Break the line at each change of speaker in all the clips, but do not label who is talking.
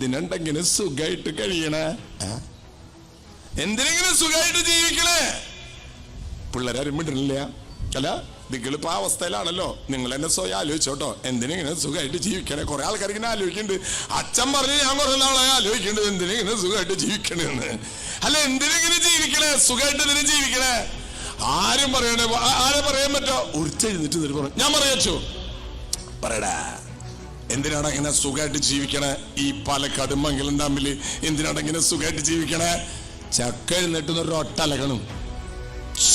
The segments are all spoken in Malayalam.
എന്തിനുണ്ടെങ്കിലും സുഖമായിട്ട് കഴിയണേ? എന്തിനെങ്കിലും സുഖമായിട്ട് ജീവിക്കണേ? പിള്ളേരാരും വിടണില്ല അല്ല നിങ്ങളിപ്പോ ആ അവസ്ഥയിലാണല്ലോ. നിങ്ങൾ എന്നെ സ്വയം ആലോചിച്ചോട്ടോ എന്തിനെങ്കിലും സുഖമായിട്ട് ജീവിക്കണേ? കുറെ ആൾക്കാർ ഇങ്ങനെ ആലോചിക്കുന്നുണ്ട്. അച്ഛൻ പറഞ്ഞ് ഞാൻ കുറെ നാളെ ആലോചിക്കുന്നുണ്ട് എന്തിനെങ്കിലും സുഖമായിട്ട് ജീവിക്കണേന്ന്. അല്ല എന്തിനെങ്കിലും ജീവിക്കണേ? സുഖമായിട്ട് എന്തിനും ജീവിക്കണേ? ആരും പറയണേ ആരെ പറയാൻ പറ്റോ? ഉറിച്ചെഴുന്നിട്ട് എന്നിട്ട് പറഞ്ഞു ഞാൻ പറയാച്ചോ പറയടാ. എന്തിനാണ് അങ്ങനെ സുഖമായിട്ട് ജീവിക്കണേ? ഈ പാലക്കാട് മംഗലം തമ്മിൽ എന്തിനാണ് ഇങ്ങനെ സുഖമായിട്ട് ജീവിക്കണേ? ചക്ക എഴുന്നിട്ട് ഒരു ഒട്ടലകണം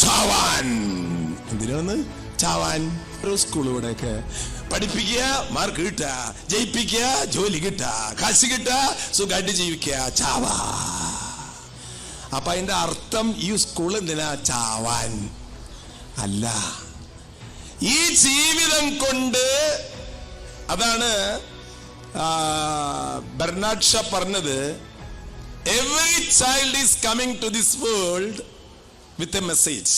ചാവാൻ. എന്തിനാണ്? ചാവാൻ. ഒരു സ്കൂൾ ഇവിടെയൊക്കെ. പഠിപ്പിക്കുക മാർക്ക് കിട്ട ജയിപ്പിക്കുക ജോലി കിട്ട കാശ് കിട്ട സുഖമായിട്ട് ജീവിക്കുക. ചാവാ. അപ്പൊ അതിന്റെ അർത്ഥം ഈ സ്കൂൾ എന്തിനാ? ചാവാൻ. അല്ല. ഈ ജീവിതം കൊണ്ട് അതാണ് ബർണാഡ് ഷാ പറഞ്ഞത് every child is coming to this world with a message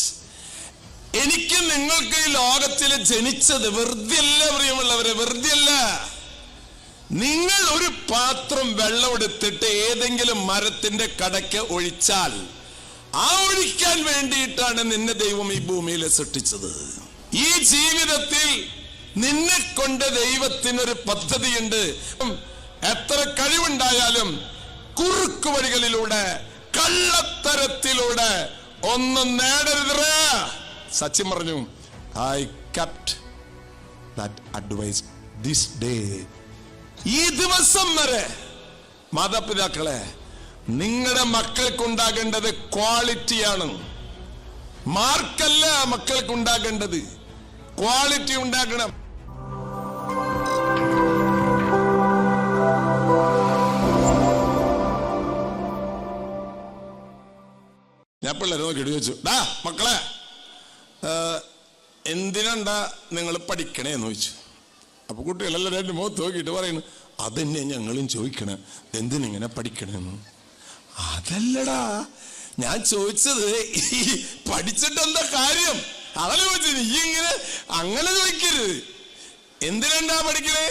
എനിക്ക് നിങ്ങൾക്ക് ഈ ലോകത്തിൽ ജനിച്ചത് വെറുതെയല്ല പ്രിയമുള്ളവരെ വെറുതെയല്ല. നിങ്ങൾ ഒരു പാത്രം വെള്ളം എടുത്തിട്ട് ഏതെങ്കിലും മരത്തിന്റെ കടയ്ക്ക് ഒഴിച്ചാൽ ആ ഒഴിക്കാൻ വേണ്ടിയിട്ടാണ് നിന്നെ ദൈവം ഈ ഭൂമിയിൽ സൃഷ്ടിച്ചത്. ഈ ജീവിതത്തിൽ നിന്നെ കൊണ്ട് ദൈവത്തിനൊരു പദ്ധതിയുണ്ട്. എത്ര കഴിവുണ്ടായാലും കുറുക്കു വഴികളിലൂടെ കള്ളത്തരത്തിലൂടെ ഒന്നും നേടരുത് സച്ചിൻ പറഞ്ഞു I kept that advice this day ഈ ദിവസം വരെ മാതാപിതാക്കളെ നിങ്ങളുടെ മക്കൾക്കുണ്ടാകേണ്ടത് ക്വാളിറ്റിയാണ്. മാർക്കല്ല മക്കൾക്കുണ്ടാകേണ്ടത്. ക്വാളിറ്റി ഉണ്ടാകണം. ഞാൻ പിള്ളേരെ നോക്കിയിട്ട് ചോദിച്ചു ഡാ മക്കളെ എന്തിനണ്ടാ നിങ്ങൾ പഠിക്കണേ? എന്ന് ചോദിച്ചു. അപ്പൊ കുട്ടികളെല്ലാം രണ്ട് മുഖത്ത് നോക്കിയിട്ട് പറയുന്നു അതന്നെ ഞങ്ങളും ചോദിക്കണേ. എന്തിനിങ്ങനെ പഠിക്കണേന്ന്? അതല്ലടാ ഞാൻ ചോദിച്ചത് ഈ പഠിച്ചിട്ട് എന്താ കാര്യം? അതല്ല ചോദിച്ചത്. നീ ഇങ്ങനെ അങ്ങനെ ചോദിക്കരുത്. എന്തിനാ പഠിക്കണേ?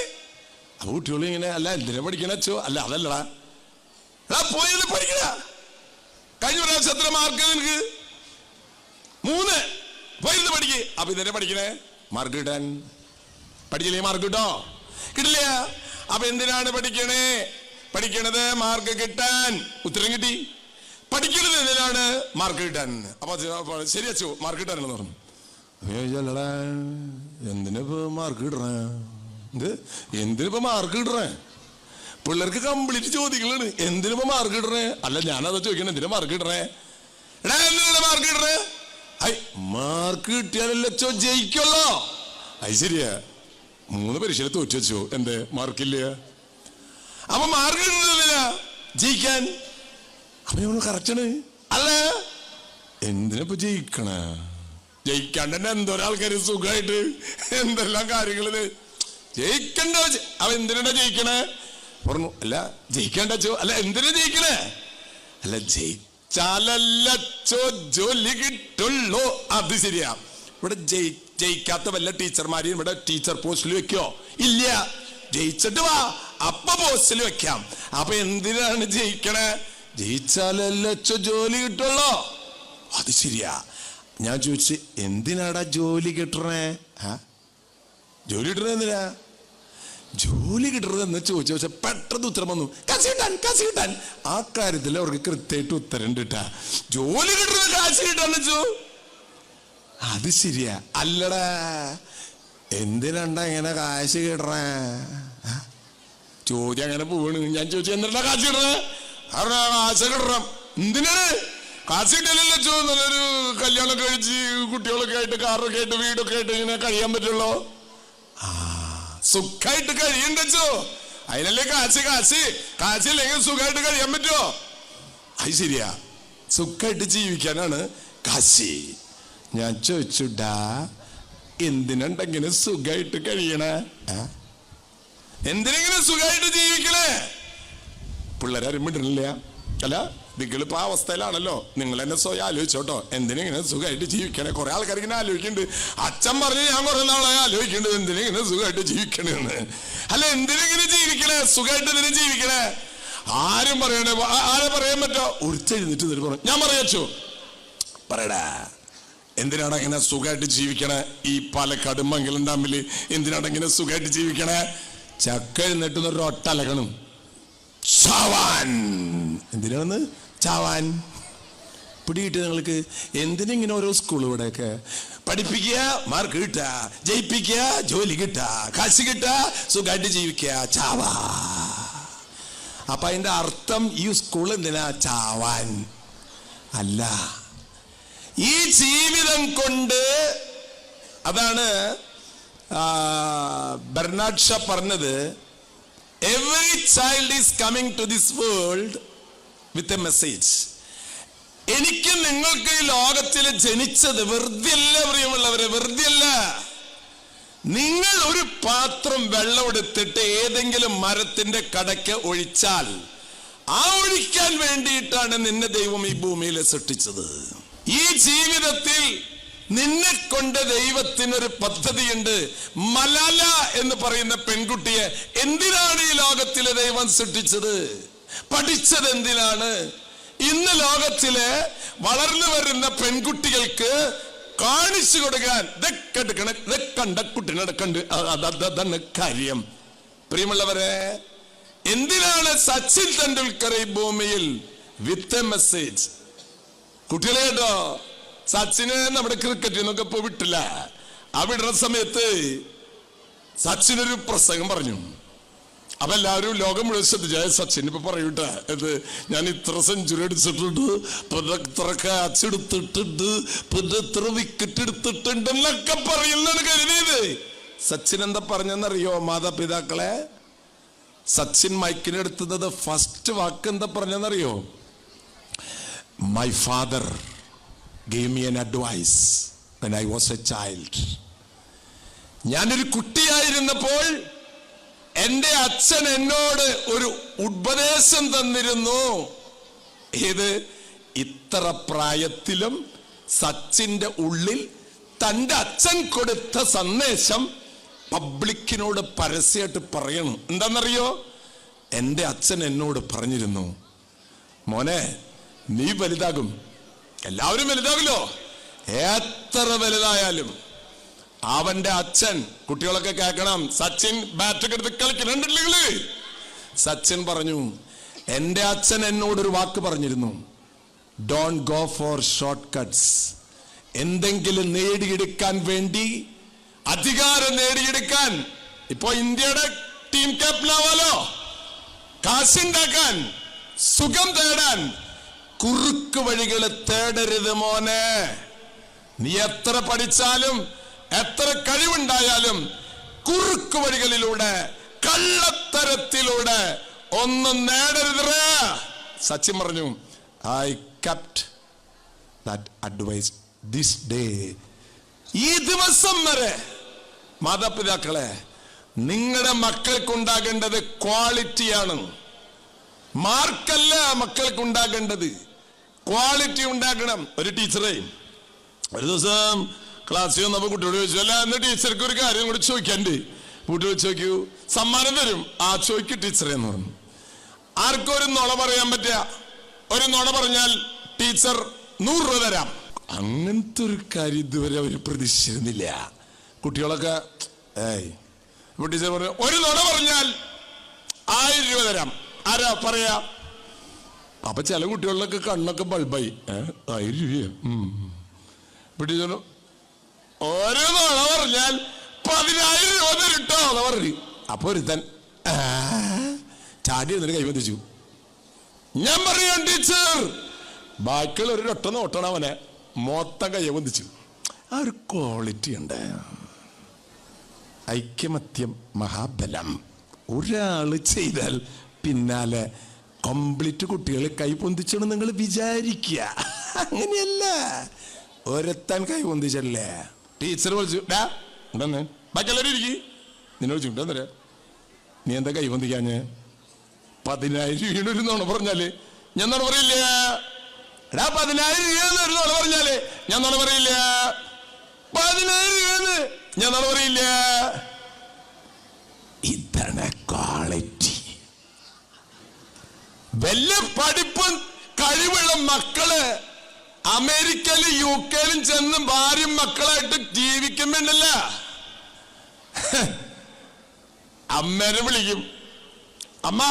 അപ്പൊ കുട്ടികൾ ഇങ്ങനെ അല്ല എന്തിനാ പഠിക്കണച്ചോ അല്ല അതല്ലടാ. പോയത് പഠിക്കണ കഴിഞ്ഞ പ്രാവശ്യം എത്ര മാർക്ക് നിനക്ക്? മൂന്ന്. പോയിരുന്ന് പഠിക്ക്. അപ്പൊ ഇതന്നെ പഠിക്കണേ? മാർക്ക് കിട്ടാൻ. പഠിക്കില്ലേ മാർക്ക് കിട്ടോ? കിട്ടില്ല. അപ്പൊ എന്തിനാണ് പഠിക്കണേ? പഠിക്കണത് മാർക്ക് കിട്ടാൻ. ഉത്തരം കിട്ടി. പഠിക്കണത് എന്തിനാണ്? മാർക്ക് കിട്ടാൻ. അപ്പൊ ശരി അച്ചു മാർക്ക് കിട്ടാനെന്ന് പറഞ്ഞു. എന്തിനാ ഞാൻ ചോദിച്ചു, "അല്ലടാ, എന്തിനിപ്പോ മാർക്ക് കിട്ടണേ എന്ത്? എന്തിനിപ്പോ മാർക്ക് കിട്ടണേ പിള്ളേർക്ക് കംപ്ലീറ്റ് ചോദ്യങ്ങളാണ്. എന്തിനിപ്പോ മാർക്ക് ഇടണേ? അല്ല ഞാനത് ചോദിക്കണേ എന്തിനാ മാർക്ക് ഇടണേ? എടാ എന്തിനാ മാർക്ക് കിട്ടണേ ഐ മാർക്ക് കിട്ടിയാലല്ലോ ചോ അത് ശരിയാ. മൂന്ന് പരീക്ഷയിൽ തോറ്റു വെച്ചോ എന്ത് മാർക്കില്ല അപ്പൊ മാർക്ക് കിട്ടുന്നില്ല ജയിക്കാൻ. അപ്പൊ നമ്മൾ കറക്റ്റാണ് അല്ല എന്തിനാ ജയിക്കണ? ജയിക്കാണ്ട് തന്നെ എന്തോരാൾക്കാര് സുഖമായിട്ട് എന്തെല്ലാം കാര്യങ്ങളിൽ ജയിക്കണ്ട? അവ എന്തിനാ ജയിക്കണേ? പറഞ്ഞു അല്ല ജയിക്കണ്ട ചോ അല്ല എന്തിനു ജയിക്കണേ? അല്ല ജയിച്ചാലല്ല ചോ ജോലി കിട്ടുള്ളൂ. അത് ശരിയാ. ഇവിടെ ജയി ജയിക്കാത്ത വല്ല ടീച്ചർമാരെയും ഇവിടെ ടീച്ചർ പോസ്റ്റിൽ വെക്കോ? ഇല്ല. ജയിച്ചിട്ട് വാ. അപ്പ പോസ്റ്റിൽ വെക്കാം. അപ്പൊ എന്തിനാണ് ജയിക്കണേ? ജയിച്ചാലല്ലോ ജോലി കിട്ടുള്ളൂ. അത് ശരിയാ. ഞാൻ ചോദിച്ചു എന്തിനാടാ ജോലി കിട്ടണേ? ജോലി കിട്ടണേ എന്തിനാ? ജോലി കിട്ടരുത് എന്ന് ചോദിച്ചു പക്ഷെ പെട്ടെന്ന് ഉത്തരം വന്നു കാശ് കിട്ടാൻ കാശ് കിട്ടാൻ. ആ കാര്യത്തിൽ അവർക്ക് കൃത്യമായിട്ട് ഉത്തരം കിട്ടാ ജോലി കിട്ടരുത് കാശ് കിട്ടാന്ന് വെച്ചു അത് ശരിയാ. അല്ലടാ എന്തിനാണ്ടാ ഇങ്ങനെ കാശ് കിട്ടണേ? ചോദ്യം അങ്ങനെ പോവാണ്. ഞാൻ ചോദിച്ചു എന്തിനാ കാശ് കിട്ടണേ? കാശ് കിട്ടണം. എന്തിനാണ് കാശ് കിട്ടിയാലല്ലോ ചോ നല്ലൊരു കല്യാണം കഴിച്ച് കുട്ടികളൊക്കെ ആയിട്ട് കാറൊക്കെ ആയിട്ട് വീടൊക്കെ ആയിട്ട് ഇങ്ങനെ കഴിയാൻ പറ്റുള്ളൂ? സുഖമായിട്ട് കഴിയണ്ടോ അതിനല്ലേ കാശ് കാശ്. കാശില്ലെങ്കിൽ സുഖമായിട്ട് കഴിയാൻ പറ്റുമോ? അത് ശരിയാ. സുഖമായിട്ട് ജീവിക്കാനാണ് കാശി. ഞാൻ ചോദിച്ചുടാ എന്തിനുണ്ടെങ്കിലും സുഖമായിട്ട് കഴിയണേ? എന്തിനെങ്കിലും സുഖമായിട്ട് ജീവിക്കണേ? പിള്ളേരാരും വിടണില്ല അല്ല നിങ്ങളിപ്പോ ആ അവസ്ഥയിലാണല്ലോ. നിങ്ങൾ എന്നെ സ്വയം ആലോചിച്ചോട്ടോ എന്തിനെങ്ങനെ സുഖമായിട്ട് ജീവിക്കണേ? കുറെ ആൾക്കാർ ഇങ്ങനെ ആലോചിക്കുന്നുണ്ട്. അച്ഛൻ പറഞ്ഞ് ഞാൻ കുറെ നാളെ ആലോചിക്കുന്നുണ്ട്. എന്തിനെങ്ങനെ സുഖമായിട്ട് ജീവിക്കണേന്ന്? അല്ല എന്തിനെങ്ങനെ ജീവിക്കണേ? സുഖമായിട്ട് എന്തിനും ജീവിക്കണേ? ആരും പറയണേ ആരെ പറയാൻ പറ്റോ? ഉരുത്തെഴുന്നിട്ട് ഇതിന് പറഞ്ഞു ഞാൻ പറയച്ചു പറയടാ എന്തിനാണ് അങ്ങനെ സുഖമായിട്ട് ജീവിക്കണേ? ഈ പാലക്കാട് മംഗലം തമ്മിൽ എന്തിനാണ് ഇങ്ങനെ സുഖമായിട്ട് ജീവിക്കണേ? ചക്ക എഴുന്നിട്ട് ഒരു ഒട്ടലകണം. എന്തിനാണെന്ന്? ചാവാൻ പിടികിട്ട് നിങ്ങൾക്ക് എന്തിനിങ്ങനെ ഓരോ സ്കൂൾ ഇവിടെയൊക്കെ? പഠിപ്പിക്കുക മാർക്ക് കിട്ടുക ജയിപ്പിക്കുക ജോലി കിട്ടുക കാശ് കിട്ടുക സുഖമായിട്ട് ജീവിക്കുക. ചാവാ. അപ്പൊ അതിന്റെ അർത്ഥം ഈ സ്കൂൾ എന്തിനാ? ചാവാൻ. അല്ല. ഈ ജീവിതം കൊണ്ട് അതാണ് ബെർണാഡ് ഷാ പറഞ്ഞത് every child is coming to this world with a message എനിക്ക് നിങ്ങൾക്ക് ഈ ലോകത്തിൽ ജനിച്ചത് വെറുതെയല്ല പ്രിയമുള്ളവരെ വെറുതെയല്ല. നിങ്ങൾ ഒരു പാത്രം വെള്ളം എടുത്തിട്ട് ഏതെങ്കിലും മരത്തിന്റെ കടയ്ക്ക് ഒഴിച്ചാൽ ആ ഒഴിക്കാൻ വേണ്ടിയിട്ടാണ് നിന്നെ ദൈവം ഈ ഭൂമിയിൽ സൃഷ്ടിച്ചത്. ഈ ജീവിതത്തിൽ നിന്നെ കൊണ്ട് ദൈവത്തിനൊരു പദ്ധതിയുണ്ട്. മലാല എന്ന് പറയുന്ന പെൺകുട്ടിയെ എന്തിനാണ് ഈ ലോകത്തിലെ ദൈവം സൃഷ്ടിച്ചത്? പഠിച്ചത് എന്തിനാണ് ഇന്ന് ലോകത്തിലെ വളർന്നു വരുന്ന പെൺകുട്ടികൾക്ക് കാണിച്ചു കൊടുക്കാൻ. കണ്ട കാര്യം. പ്രിയമുള്ളവരെ എന്തിനാണ് സച്ചിൻ തെണ്ടുൽക്കർ ഈ ഭൂമിയിൽ വിത്ത് എ മെസ്സേജ് കുട്ടികളെ കേട്ടോ സച്ചിന് നമ്മുടെ ക്രിക്കറ്റിൽ നിന്നൊക്കെ ഇപ്പൊ വിട്ടില്ല ആ സമയത്ത് ഒരു പ്രസംഗം പറഞ്ഞു. അപ്പൊ എല്ലാവരും ലോകം മുഴുവൻ ശ്രദ്ധിച്ച. സച്ചിൻ ഇപ്പൊ പറയൂട്ടാ എന്ത് ഞാൻ ഇത്ര സെഞ്ചുറി അടിച്ചിട്ടുണ്ട് പിന്നെ ഇത്ര ക്യാച്ച് വിക്കറ്റ് എടുത്തിട്ടുണ്ട് എന്നൊക്കെ പറയുന്നാണ് കരുതിയത്. സച്ചിൻ എന്താ പറഞ്ഞെന്നറിയോ മാതാപിതാക്കളെ? സച്ചിൻ മൈക്കിനെടുത്തത് ഫസ്റ്റ് വാക്ക് എന്താ പറഞ്ഞെന്നറിയോ my father gave me an advice I was a child ഞാനൊരു കുട്ടിയായിരുന്നപ്പോൾ എന്റെ അച്ഛൻ എന്നോട് ഒരു ഉപദേശം തന്നിരുന്നു. ഏത്? ഇത്ര പ്രായത്തിലും സച്ചിന്റെ ഉള്ളിൽ തന്റെ അച്ഛൻ കൊടുത്ത സന്ദേശം പബ്ലിക്കിനോട് പരസ്യമായിട്ട് പറയണം. എന്താണെന്നറിയോ? എന്റെ അച്ഛൻ എന്നോട് പറഞ്ഞിരുന്നു മോനെ നീ വലുതാകും. എല്ലാവരും വലുതാകുമല്ലോ. എത്ര വലുതായാലും അവന്റെ അച്ഛൻ കുട്ടികളൊക്കെ കേൾക്കണം. സച്ചിൻ ബാറ്റൊക്കെ എടുത്ത് കളിക്കുന്നുണ്ടല്ലേ സച്ചിൻ പറഞ്ഞു എന്റെ അച്ഛൻ എന്നോടൊരു വാക്ക് പറഞ്ഞിരുന്നു. Don't go for short cuts എന്തെങ്കിലും നേടിയെടുക്കാൻ വേണ്ടി അധികാരം നേടിയെടുക്കാൻ ഇപ്പോ ഇന്ത്യയുടെ ടീം ക്യാപ്റ്റനാവാലോ കാശുണ്ടാക്കാൻ സുഖം തേടാൻ. കുറുക്ക് വഴികൾ തേടരുത് മോനെ. നീ എത്ര പഠിച്ചാലും എത്ര കഴിവുണ്ടായാലും കുറുക്ക് വഴികളിലൂടെ കള്ളത്തരത്തിലൂടെ ഒന്നും നേടരുത്. സച്ചിൻ പറഞ്ഞു I kept that advice this day ഈ ദിവസം വരെ മാതാപിതാക്കളെ നിങ്ങളുടെ മക്കൾക്കുണ്ടാകേണ്ടത് ക്വാളിറ്റിയാണ്. മാർക്കല്ല മക്കൾക്ക് ഉണ്ടാകേണ്ടത് ക്വാളിറ്റി ഉണ്ടാക്കണം ഒരു ടീച്ചറേ ഒരു ദിവസം ക്ലാസ്സിൽ വന്നപ്പോ കുട്ടിയോട് ചോദിച്ചു അല്ല എന്ന ടീച്ചർക്ക് ഒരു കാര്യം കൂടി ചോദിക്കാണ്ട് വെച്ച് ചോദിക്കൂ സമ്മാനം തരും. ആ ചോയ്ക്ക് ടീച്ചറെ എന്ന് പറഞ്ഞു. ആർക്കും ഒരു നുണ പറയാൻ പറ്റുക ഒരു നുണ പറഞ്ഞാൽ ടീച്ചർ നൂറ് രൂപ തരാം. അങ്ങനത്തെ ഒരു കാര്യം ഇതുവരെ അവർ പ്രതീക്ഷിച്ചിരുന്നില്ല. കുട്ടികളൊക്കെ ഏയ്. ടീച്ചർ പറഞ്ഞു ഒരു നുണ പറഞ്ഞാൽ ആയിരം രൂപ തരാം. ആരാ പറയാ? അപ്പൊ ചില കുട്ടികളിലൊക്കെ കണ്ണൊക്കെ ബൾബായി ഏഹ് ആയിരം രൂപയോ? ഉം. ഇപ്പൊ ടീച്ചർ ഒരു നുണ പറഞ്ഞാൽ പതിനായിരം രൂപ തരിട്ടോ എന്ന് പറഞ്ഞു. അപ്പൊ ഒരുത്തൻ? ചാടി എന്നിട്ട് കൈവന്തിച്ചു ഞാൻ പറയാം ടീച്ചർ. ബാക്കിയുള്ള ഒരു ഒട്ട നോട്ടണം അവനെ മൊത്തം കൈവന്തിച്ചു ആ ഒരു ക്വാളിറ്റി ഉണ്ട്. ഐക്യമത്യം മഹാബലം. ഒരാൾ ചെയ്താൽ പിന്നാലെ കംപ്ലീറ്റ് കുട്ടികൾ കൈ പൊന്തിച്ചാണ് നിങ്ങൾ വിചാരിക്കുക. അങ്ങനെയല്ല. ഒരുത്തൻ കൈ പൊന്തിച്ചല്ലേ? ടീച്ചർ വിളിച്ചു ഡാ ഉണ്ടെന്ന് ബാക്കിയെല്ലാവരും ഇരിക്കും. വിളിച്ചു ഉണ്ടെന്നരാ നീ എന്താ കൈ പൊന്തിക്കാഞ്ഞ്? പതിനായിരം രൂപയുടെ ഒരു നോണ പറഞ്ഞാൽ. ഞാൻ നോണ പറയില്ല. എടാ പതിനായിരം രൂപ ഒരു നോണ പറഞ്ഞാൽ. ഞാൻ നോണ പറയില്ല. പതിനായിരം രൂപ ഞാൻ നോണ പറയില്ല. ഇതാണ് ക്വാളിറ്റി. വലിയ പഠിപ്പും കഴിവുള്ള മക്കൾ. അമേരിക്കയിലും യു കെയിലും ചെന്ന് ഭാര്യയും മക്കളായിട്ട് ജീവിക്കുമ്പോണ്ടല്ല അമ്മേനെ വിളിക്കും. അമ്മ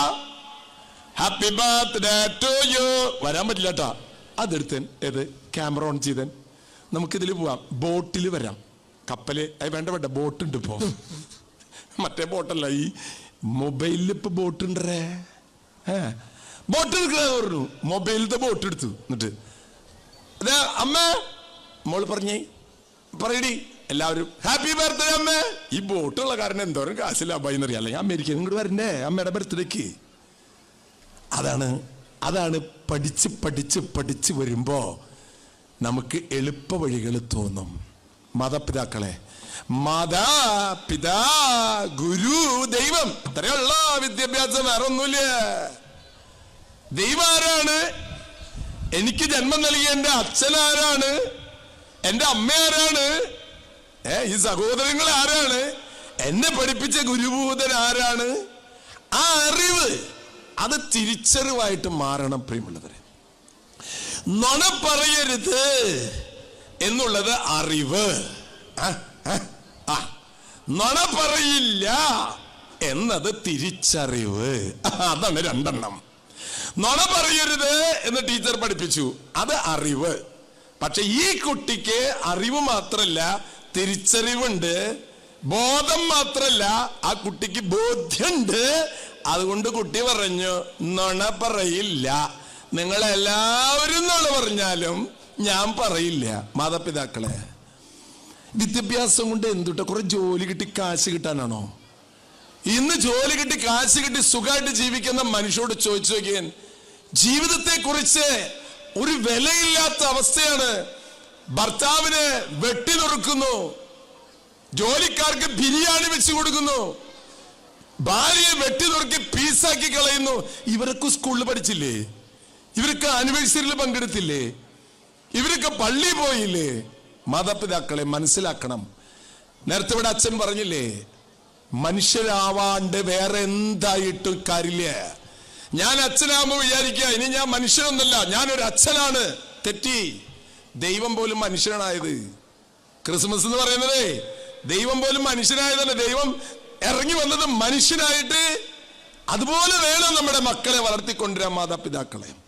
ഹാപ്പി ബർത്ത്ഡേ ടു യു. വരാൻ പറ്റില്ല കേട്ടാ അതെടുത്തൻ ഏത്? ക്യാമറ ഓൺ ചെയ്തൻ നമുക്കിതിൽ പോവാം. ബോട്ടിൽ വരാം. കപ്പൽ അത് വേണ്ട വേണ്ട. ബോട്ടുണ്ട് ഇപ്പോ. മറ്റേ ബോട്ടല്ല ഈ മൊബൈലിൽ ഇപ്പൊ ബോട്ട് ഉണ്ടേ ഏ? ബോട്ട് എടുക്കാൻ പറഞ്ഞു. മൊബൈലിലത്തെ ബോട്ട് എടുത്തു. എന്നിട്ട് അമ്മ. മോൾ പറഞ്ഞേ. പറയടി. എല്ലാവരും ഹാപ്പി ബർത്ത്ഡേ അമ്മ. ഈ ബോട്ടുള്ള കാരണം എന്തോരം കാശില്ല ലാഭമായി എന്നറിയാം. അല്ലെങ്കിൽ അമേരിക്കയിൽ ഇങ്ങോട്ട് വരണ്ടേ? അമ്മയുടെ ബർത്ത്ഡേക്ക്. അതാണ് അതാണ് പഠിച്ച് പഠിച്ച് പഠിച്ച് വരുമ്പോ നമുക്ക് എളുപ്പ വഴികൾ തോന്നും. മാതാപിതാക്കളെ മാതാ പിതാ ഗുരു ദൈവം. ഇത്രയുള്ള വിദ്യാഭ്യാസം വേറെ ഒന്നുമില്ല ദൈവം ആരാണ്? എനിക്ക് ജന്മം നൽകിയ എന്റെ അച്ഛൻ ആരാണ് എന്റെ അമ്മ ആരാണ് ഏ ഈ സഹോദരങ്ങൾ ആരാണ്? എന്നെ പഠിപ്പിച്ച ഗുരുഭൂതൻ ആരാണ്? ആ അറിവ് അത് തിരിച്ചറിവായിട്ട് മാറണം പ്രിയമുള്ളവരെ. നുണ പറയരുത് എന്നുള്ളത് അറിവ്. നുണ പറയില്ല എന്നത് തിരിച്ചറിവ്. അതാണ് രണ്ടെണ്ണം. നുണ പറയരുത് എന്ന് ടീച്ചർ പഠിപ്പിച്ചു. അത് അറിവ്. പക്ഷെ ഈ കുട്ടിക്ക് അറിവ് മാത്രല്ല തിരിച്ചറിവുണ്ട് ബോധം മാത്രല്ല ആ കുട്ടിക്ക് ബോധ്യമുണ്ട് അതുകൊണ്ട് കുട്ടി പറഞ്ഞു നുണ പറയില്ല. നിങ്ങൾ എല്ലാവരും നുണ പറഞ്ഞാലും ഞാൻ പറയില്ല. മാതാപിതാക്കളെ വിദ്യാഭ്യാസം കൊണ്ട് എന്തുട്ട? കുറെ ജോലി കിട്ടി കാശ് കിട്ടാനാണോ? ഇന്ന് ജോലി കിട്ടി കാശ് കിട്ടി സുഖമായിട്ട് ജീവിക്കുന്ന മനുഷ്യരോട് ചോദിച്ചു നോക്കിയാൻ ജീവിതത്തെ കുറിച്ച് ഒരു വിലയില്ലാത്ത അവസ്ഥയാണ് ഭർത്താവിനെ വെട്ടി നുറുക്കുന്നു ജോലിക്കാർക്ക് ബിരിയാണി വെച്ച് കൊടുക്കുന്നു ഭാര്യയെ വെട്ടി നുറുക്കി പീസാക്കി കളയുന്നു. ഇവർക്ക് സ്കൂളിൽ പഠിച്ചില്ലേ? ഇവർക്ക് ആനിവേഴ്സറിയിൽ പങ്കെടുത്തില്ലേ? ഇവർക്ക് പള്ളി പോയില്ലേ? മാതാപിതാക്കളെ മനസ്സിലാക്കണം. നേരത്തെ ഇവിടെ അച്ഛൻ പറഞ്ഞില്ലേ മനുഷ്യരാവാണ്ട് വേറെ എന്തായിട്ടും കാര്യമില്ല. ഞാൻ അച്ഛനാകുമ്പോൾ വിചാരിക്കുക ഇനി ഞാൻ മനുഷ്യനൊന്നല്ല ഞാനൊരു അച്ഛനാണ്. തെറ്റി. ദൈവം പോലും മനുഷ്യനായത്. ക്രിസ്മസ് എന്ന് പറയുന്നതേ ദൈവം പോലും മനുഷ്യനായതല്ല. ദൈവം ഇറങ്ങി വന്നത് മനുഷ്യനായിട്ട് അതുപോലെ വേണം നമ്മുടെ മക്കളെ വളർത്തിക്കൊണ്ടുവരാൻ മാതാപിതാക്കളെ.